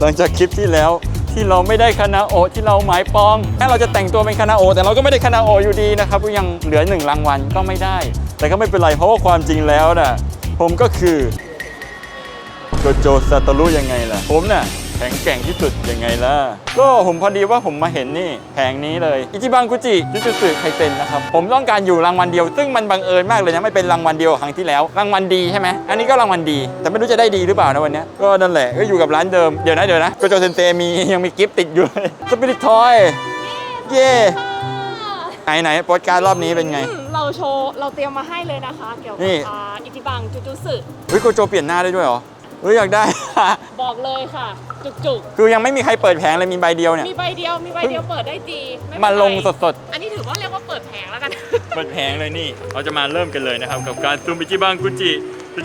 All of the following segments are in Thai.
หลังจากคลิปที่แล้วที่เราไม่ได้คณะโอที่เราหมายปองแม้เราจะแต่งตัวเป็นคณะโอ แต่เราก็ไม่ได้คณะโออยู่ดีนะครับก็ยังเหลือหนึ่งรางวัลก็ไม่ได้ แต่ก็ไม่เป็นไรเพราะว่าความจริงแล้วน่ะผมก็คือโจโจซาโตรุยังไงล่ะ ผมน่ะ ข็งแกร่งที่สุดยังไงล่ะ ก็ผมพอดีว่าผมมาเห็นนี่แผงนี้เลย อิจิบังกุจิจุจุสึไคเซนนะครับ ผมต้องการอยู่รางวัลเดียว ซึ่งมันบังเอิญมากเลยนะไม่เป็นรางวัลเดียวกับครั้งที่แล้ว รางวัลดีใช่ไหมอันนี้ก็รางวัลดี แต่ไม่รู้จะได้ดีหรือเปล่านะวันเนี้ยก็นั่นแหละก็อยู่กับร้านเดิมเดี๋ยวนะเดี๋ยวนะโกโจเซนเซมียังมีกิฟต์ติดอยู่เลยสปิริตทอยเย่ไหนไหนโปสการ์ดรอบนี้เป็นไงอืมเราโชว์เราเตรียมมาให้เลยนะคะ เกี่ยวกันี่บอ่าอิจิบังจูจูสึเฮ้ยโกโจเปลี่ยนหน้าได้ด้วยเหรอ เฮ้ยอยากได้ บอกเลยค่ะจุกจุกคือยังไม่มีใครเปิดแผงเลยมีใบเดียวเนี่ย ๆ มีใบเดียวมีใบเดียวเปิดได้จีไเป็นไรมาลงสดอันนี้ถือว่าเรียกว่าเปิดแผงแล้วกัน ๆ เปิดแผงเลยนี่ เราจะมาเริ่มกันเลยนะครับ กับการซูมิจิบังกุจิ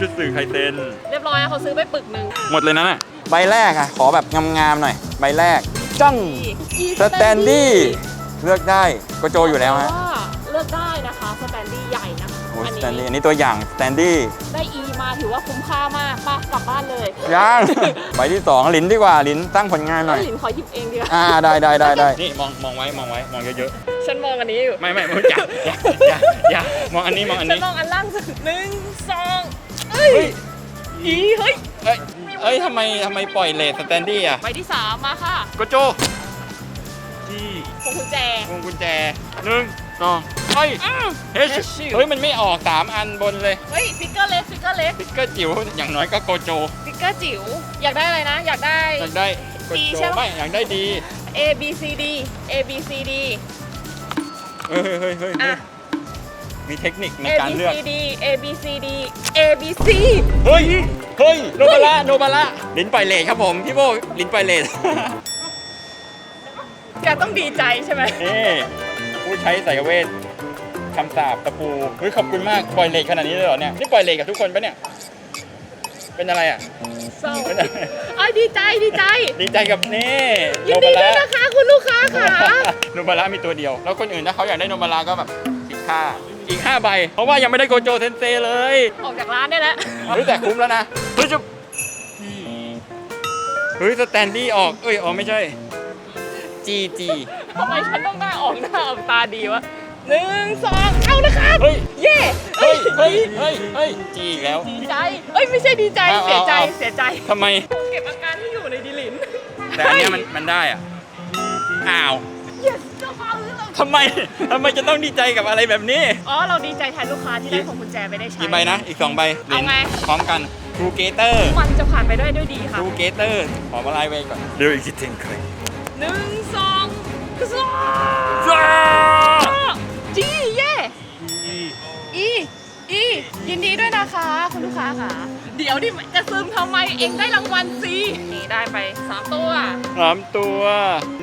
ชุดสื่อไคเซนเรียบร้อยเขาซื้อไปปึกหนึ่งหมดเลยนะน่ะใบแรกอะ ขอแบบงามๆหน่อย ใบแรกจังอีสแตนดี้เลือกได้โกโจอยู่แล้วฮะว่าเลือกได้ นะคะสแตนดี้ใหญ่นะคะโอ้อันสนี้แตนดี้อันนี้ตัวอย่างสแตนดี้ได้อีมาถือว่าคุ้มค่ามากไป้ากลับบ้านเลยย่าง ใบที่สองลินดีกว่าลินตั้งผลงานหน่อยหลินขอหยิบเองดีกว่าอ่าได้ได้ได้ได้นี่มองมองไว้มองไว้มองเยอะฉันมองอันนี้อยู่ๆไม่ไม่ไม่อย่าอย่าอย่าอย่ามองอันนี้มองอันฉันนี้มองอันล่างสุดหนึ่งสองเอ้ยเฮ้ยอีเฮ้ยเอ้ยเอ้ยทำไมทำไมปล่อยเลทสแตนดี้อะใบที่สามมาค่ะโกโจที่พวงกุญแจพวงกุญแจหนึ่งสอง เฮ้ยอืมเฮ้ยเฮ้ยเฮ้ยมันไม่ออก3อันบนเลยเฮ้ยฟิกเกอร์เล็กฟิกเกอร์เล็กสติ๊กเกอร์จิ๋วอย่างน้อยก็โกโจฟิกเกอร์จิ๋วอยากได้อะไรนะ อยากได้ อยากได้โกดีโจใช่ปะ ไม่อยากได้ดี A B C D A B C D เฮ้ยเฮ้ยเฮ้ยเฮ้อะยมีเทคนิคใน A การ B เลือก C D A B C D A B C เฮ้ย เฮ้ย โนบาระโนบาระลิ้นปล่อยเลทครับผมพี่โบลิ้นปล่อยเลทแกต้องดีใจใช่ไหม นี่ ผู้ใช้สายเวทคำสาบตะปูเฮ้ยขอบคุณมากปล่อยเลทขนาดนี้เลยเหรอเนี่ยนี่ปล่อยเลทกับทุกคนปะเนี่ย เป็นอะไรอะเศร้าเป็นอะไรไอ้ยดีใจดีใจ ดีใจกับนี่ยินดีด้วยนะคะคุณลูกค้าค่ะ โนบาระมีตัวเดียว แล้วคนอื่นถ้าเขาอยากได้โนบาระก็แบบอีกค่าอีก5ใบ เพราะว่ายังไม่ได้โกโจเซนเซเลยออกจากร้านได้แล้วเฮ้ยแต่คุ้มแล้วนะเฮ้ยจุ๊บเฮ้ยสแตนดี้ออก เอ้ยอ๋อไม่ใช่จีจี ทำไมฉันต้องหน้าออกหน้าออกตาดีวะหนึ่งสองเอานะคะเฮ้ย เย่เฮ้ย เฮ้ย เฮ้ย เฮ้ยจีอีกแล้ว ดีใจ เอ้ยไม่ใช่ดีใจ เอาเสียใจ เอาเอา เสียใจ ทำไม เก็บอาการที่อยู่ในดิลินแต่อันเนี้ยมันมันได้อะ อ้าว yes เจ้าฟ้าเลือกทำไมทำไมจะต้องดีใจกับอะไรแบบนี้ อ๋อ เราดีใจแทนลูกค้าที่ได้ของกุญแจไปได้ใช้ กี่ใบนะ อีก2ใบเอาไงพร้อมกันทรูเกเตอร์มันจะผ่านไปด้วยด้วยดีทค่ะรูเกเตอร์ขอมาไล่เวก่อนเดี๋ยวอีกทีเต็งเคยหนึ่งสอง สามจ้าจีเย่อีอียินดีด้วยนะคะ คุณลูกค้าค่ะ เดี๋ยวดิจะซึมทำไมเองได้รางวัลสินี่ได้ไปสามตัว สามตัว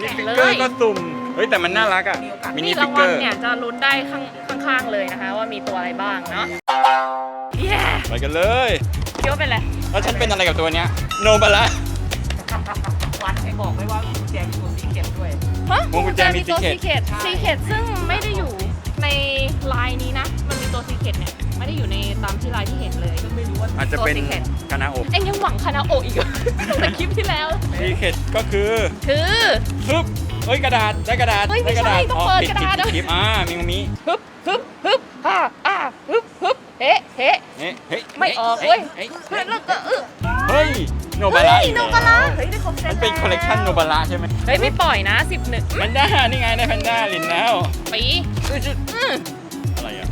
นี่ฟิกเกอเลยร์ก็สุ่ม เฮ้ยแต่มันน่ารักอะ มินินี่ฟิรากงเกวัอลร์ เนี่ยจะลุ้นได้ข้างข้างๆเลยนะคะ ว่ามีตัวอะไรบ้างเนาะเย้ไปกันเลย คิดว่าเป็นอะไร แล้วฉันเป็นอะไรกับตัวเนี้ย โนบาระวันไอ้ บอกไม่ว่ามีกุญแจมีตัวซีเค็ดด้วย ฮะวงกุญแจมีตัว secret ซีเค็ดซีเค็ดซึ่งไม่ได้อยู่ในไลน์นี้นะ มันมีตัวซีเค็ดเนี่ย ไม่ได้อยู่ในตามที่ไลน์ที่เห็นเลยไม่รู้ว่าอาจจะเป็นตัว secret คานาโอะเอ็งยังหวังคานาโอะอีกเหรอ ตั้งแต่คลิปที่แล้ว ซีเคดก็คือคือฮึบเฮ้ยกระดาษได้กระดาษเฮ้ยไม่ได้กระดาษใช่ต้องเปิดปิกระดาษปิปิดอ่ามีมี ฮึบฮึบฮึบอ่าอ่าฮึบฮึบ เฮ้เฮ้เฮ้ยเฮ้ยไม่ออกเว้ยเฮ้ยเฮ้ยแล้วก็เออเฮ้ยโนบาเฮ้ระยอีกโนแล้วบาระเฮ้ยได้ครบเซตมันเป็นคอลเลกชันโนบาระใช่ไหมเฮ้ยไม่ปล่อยนะสิบหนึ่งแพนด้านี่ไงได้แพนด้าลินแล้วปีอือจุดอืออะไรอะ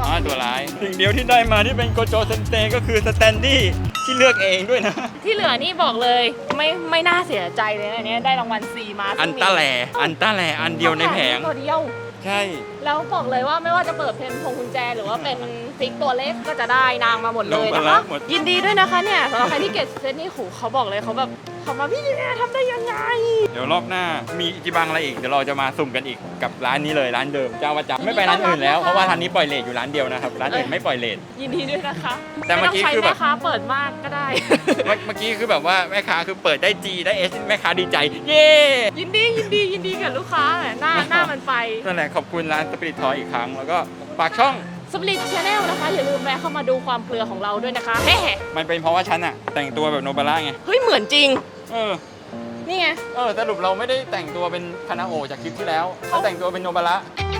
อ๋อตัวร้ายสิ่งเดียวที่ได้มาที่เป็นโกโจเซนเตก็คือสแตนดี้ที่เลือกเองด้วยนะ ที่เหลือนี่บอกเลยไม่ไม่น่าเสียใจเลยนะเนี่ยได้รางวัลซีมาซึ่งอันตาแหลอันตาแหลอันเดียวในแผงตัวเดียวใช่แล้วบอกเลยว่าไม่ว่าจะเปิดเป็นพวงกุญแจหรือว่าเป็น ฟิกตัวเล็กก็จะได้นางมาหมดเลยนะโนบาระคะหมด ยินดีด้วยนะคะเนี่ยสำหรับใครที่เก็บเซตนี่ขู่เขาบอกเลยเขาแบบเขามาพี่เนี่ยทำได้ยังไง เดี๋ยวรอบหน้ามีอิจิบังอะไรอีกเดี๋ยวเราจะมาสุ่มกันอีกกับร้านนี้เลยร้านเดิมเจ้าประจำไม่ไปร้านอื่นแล้วเพราะว่าร้านนี้ปล่อยเลทอยู่ร้านเดียวนะครับร้านอื่นไม่ปล่อยเลท ยินดีด้วยนะคะแต่เมื่อกี้ไต้งใช้คือแบบ แม่ค้าเปิดมากก็ได้ เมื่อเมื่อกี้คือแบบว่าแม่ค้าคือเปิดได้จีได้เอสแม่ค้าดีใจ เย้ยินดียินดียินดีกับลูกค้าหน้าหน้ามันไป นั่นแหละขอบคุณร้านสปิริตทอยอีกครั้ง แล้วก็ฝากช่อง สปริตชาแนลนะคะ อย่าลืมแวะเข้ามาดูความเกลือของเราด้วยนะคะแฮ่มันเป็นเพราะว่าฉันอะแต่งตัวแบบโนบาร่าไง เฮ้ย เหมือนจริง เออ นี่ไง เออสรุปเราไม่ได้แต่งตัวเป็นคานาโอจากคลิปที่แล้วเราแต่งตัวเป็นโนบาระเ